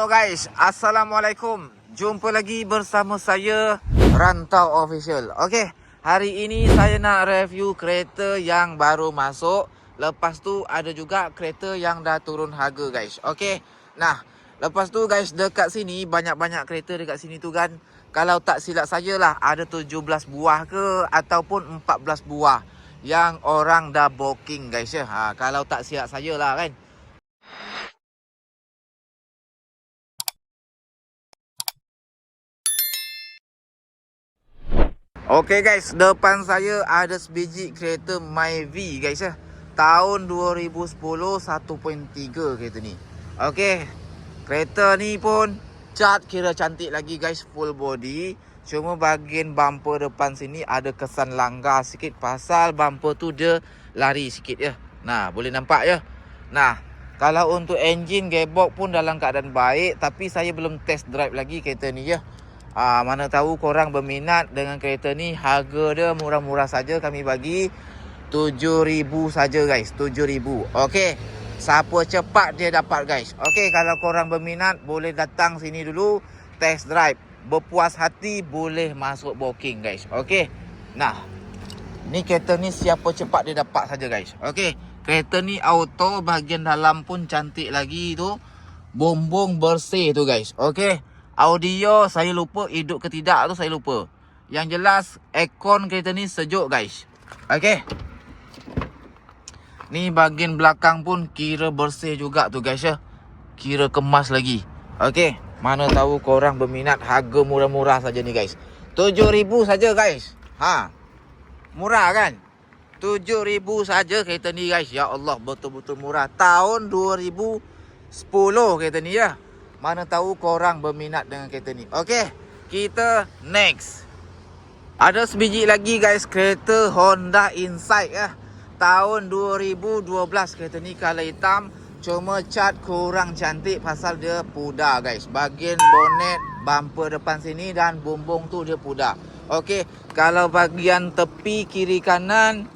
Hello guys, Assalamualaikum. Jumpa lagi bersama saya Rantau Official. Okey, hari ini saya nak review kereta yang baru masuk. Lepas tu ada juga kereta yang dah turun harga guys. Okey. Nah, lepas tu guys dekat sini banyak-banyak kereta dekat sini tu kan. Kalau tak silap saya lah ada 17 buah ke ataupun 14 buah yang orang dah booking guys ya. Ha, kalau tak silap saya lah kan. Okey guys, depan saya ada sebiji kereta Myvi guys ya. Tahun 2010 1.3 kereta ni. Okey. Kereta ni pun cat kira cantik lagi guys, full body. Cuma bahagian bumper depan sini ada kesan langgar sikit pasal bumper tu dia lari sikit ya. Nah, boleh nampak ya. Nah, kalau untuk engine gearbox pun dalam keadaan baik tapi saya belum test drive lagi kereta ni ya. Ah, mana tahu korang berminat dengan kereta ni harga dia murah-murah saja kami bagi 7000 saja guys. 7000 okey siapa cepat dia dapat guys. Okey kalau korang berminat boleh datang sini dulu test drive. Berpuas hati boleh masuk booking guys. Okey nah ni kereta ni siapa cepat dia dapat saja guys. Okey kereta ni auto bahagian dalam pun cantik lagi tu. Bombong bersih tu guys. Okey Audio saya lupa hidup ke tidak tu saya lupa. Yang jelas aircon kereta ni sejuk guys. Okey. Ni bahagian belakang pun kira bersih juga tu guys ya. Kira kemas lagi. Okey. Mana tahu korang berminat harga murah-murah saja ni guys. 7000 saja guys. Ha. Murah kan? 7000 saja kereta ni guys. Ya Allah betul-betul murah. Tahun 2010 kereta ni ya. Mana tahu korang berminat dengan kereta ni. Okey, kita next. Ada sebiji lagi guys kereta Honda Insight ya. Tahun 2012 kereta ni color hitam. Cuma cat kurang cantik pasal dia pudar guys. Bahagian bonnet, bumper depan sini dan bumbung tu dia pudar. Okey, kalau bahagian tepi kiri kanan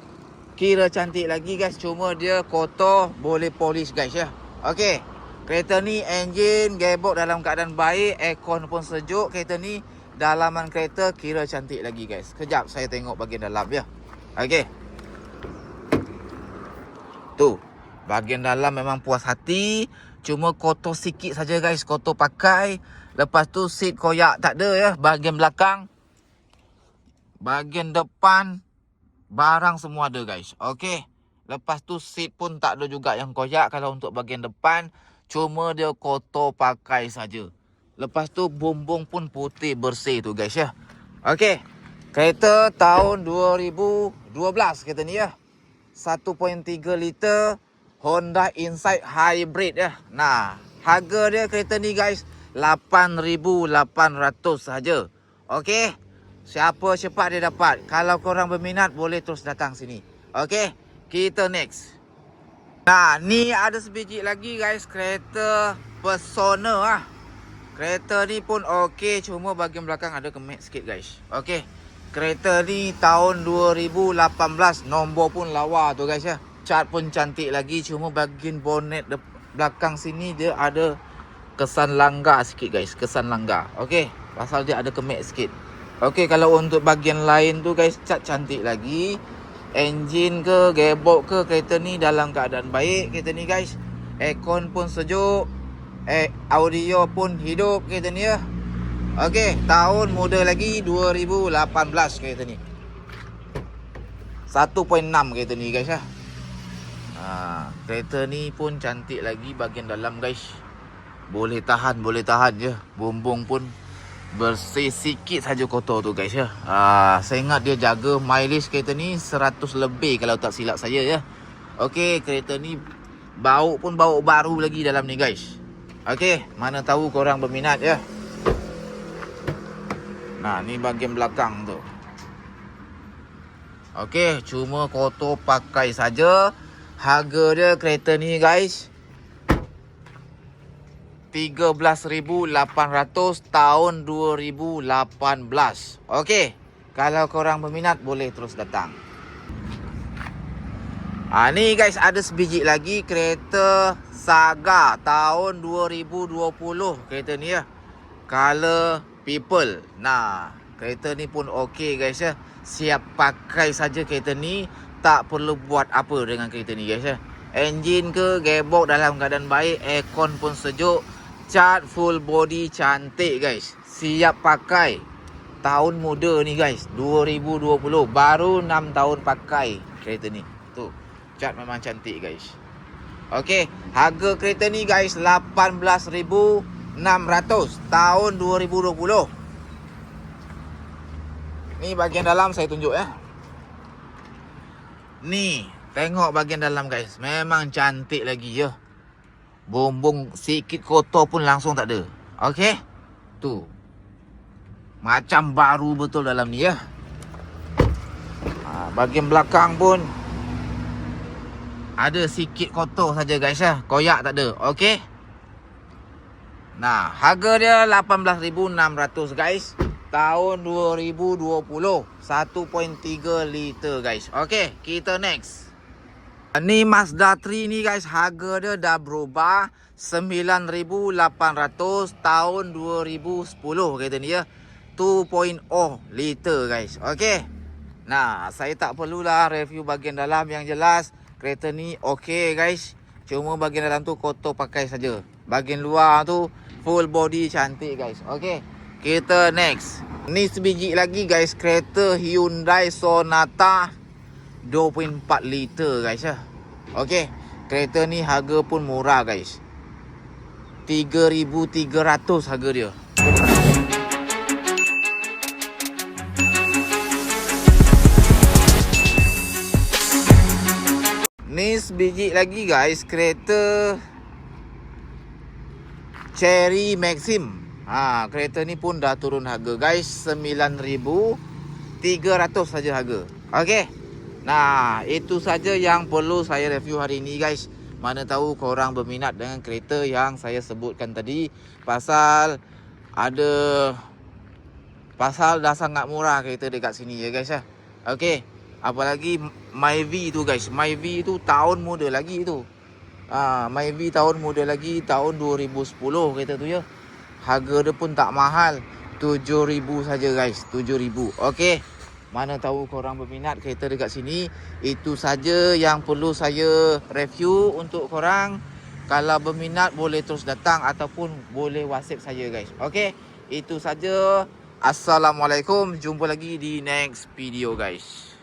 kira cantik lagi guys. Cuma dia kotor, boleh polish guys ya. Okey. Kereta ni enjin, gearbox dalam keadaan baik, aircon pun sejuk. Kereta ni dalaman kereta kira cantik lagi guys. Kejap saya tengok bahagian dalam ya. Okey. Tu. Bahagian dalam memang puas hati. Cuma kotor sikit saja guys, kotor pakai. Lepas tu seat koyak tak ada ya. Bahagian belakang. Bahagian depan barang semua ada guys. Okey. Lepas tu seat pun tak ada juga yang koyak kalau untuk bahagian depan. Cuma dia kotor pakai saja. Lepas tu bumbung pun putih bersih tu guys ya. Okey. Kereta tahun 2012 kereta ni ya. 1.3 liter Honda Insight Hybrid ya. Nah, harga dia kereta ni guys 8800 saja. Okey. Siapa cepat dia dapat. Kalau korang berminat boleh terus datang sini. Okey. Kita next. Nah, ni ada sebiji lagi guys kereta Persona ah. Kereta ni pun okey cuma bahagian belakang ada kemek sikit guys. Okey. Kereta ni tahun 2018 nombor pun lawa tu guys ya. Cat pun cantik lagi cuma bahagian bonnet de- belakang sini dia ada kesan langgar sikit guys, kesan langgar. Okey. Pasal dia ada kemek sikit. Okey, kalau untuk bahagian lain tu guys cat cantik lagi enjin ke gearbox ke kereta ni dalam keadaan baik kereta ni guys. Aircon pun sejuk. Eh audio pun hidup kereta ni ya. Okey, tahun muda lagi 2018 kereta ni. 1.6 kereta ni guys ya. Ha, kereta ni pun cantik lagi bahagian dalam guys. Boleh tahan boleh tahan je. Bumbung pun bersih sikit saja kotor tu guys ya. Ah, saya ingat dia jaga mileage kereta ni 100 lebih kalau tak silap saya ya. Okey, kereta ni bau pun bau baru lagi dalam ni guys. Okey, mana tahu korang berminat ya. Nah, ni bahagian belakang tu. Okey, cuma kotor pakai saja. Harga dia kereta ni guys 13,800 tahun 2018. Okey. Kalau korang berminat boleh terus datang. Ha, ni guys ada sebiji lagi kereta Saga tahun 2020 kereta ni ya. Color people. Nah, kereta ni pun okey guys ya. Siap pakai saja kereta ni. Tak perlu buat apa dengan kereta ni guys ya. Enjin ke gearbox dalam keadaan baik, aircon pun sejuk. Cat full body cantik guys. Siap pakai. Tahun muda ni guys, 2020. Baru 6 tahun pakai kereta ni. Tu. Cat memang cantik guys. Okey, harga kereta ni guys 18,600 tahun 2020. Ni bahagian dalam saya tunjuk ya. Ni, tengok bahagian dalam guys. Memang cantik lagi ya. Bumbung sikit kotor pun langsung tak ada. Okey. Tu. Macam baru betul dalam ni ya. Ha, bahagian belakang pun ada sikit kotor saja guys ya. Koyak tak ada. Okey. Nah, harga dia 18,600 guys. Tahun 2020. 1.3 liter guys. Okey, kita next. Ni Mazda 3 ni guys, harga dia dah berubah 9,800 tahun 2010 kereta ni ya. 2.0 liter guys. Okey. Nah, saya tak perlulah review bahagian dalam yang jelas. Kereta ni okey guys. Cuma bahagian dalam tu kotor pakai saja. Bahagian luar tu full body cantik guys. Okey. Kita next. Ni sebiji lagi guys kereta Hyundai Sonata 2.4 liter guys ya. Okey. Kereta ni harga pun murah guys. 3300 harga dia. Ni sebiji lagi guys kereta Cherry Maxim. Ha, kereta ni pun dah turun harga guys 9300 saja harga. Okey. Nah, itu saja yang perlu saya review hari ini guys. Mana tahu korang berminat dengan kereta yang saya sebutkan tadi pasal ada pasal dah sangat murah kereta dekat sini ya guys ya. Okey. Apalagi Myvi tu guys. Myvi tu tahun muda lagi tu. Ah, ha, Myvi tahun muda lagi tahun 2010 kereta tu ya. Harga dia pun tak mahal. 7000 saja guys. 7000. Okey. Mana tahu korang berminat kereta dekat sini. Itu saja yang perlu saya review untuk korang. Kalau berminat boleh terus datang ataupun boleh WhatsApp saya guys. Okey. Itu saja. Assalamualaikum. Jumpa lagi di next video guys.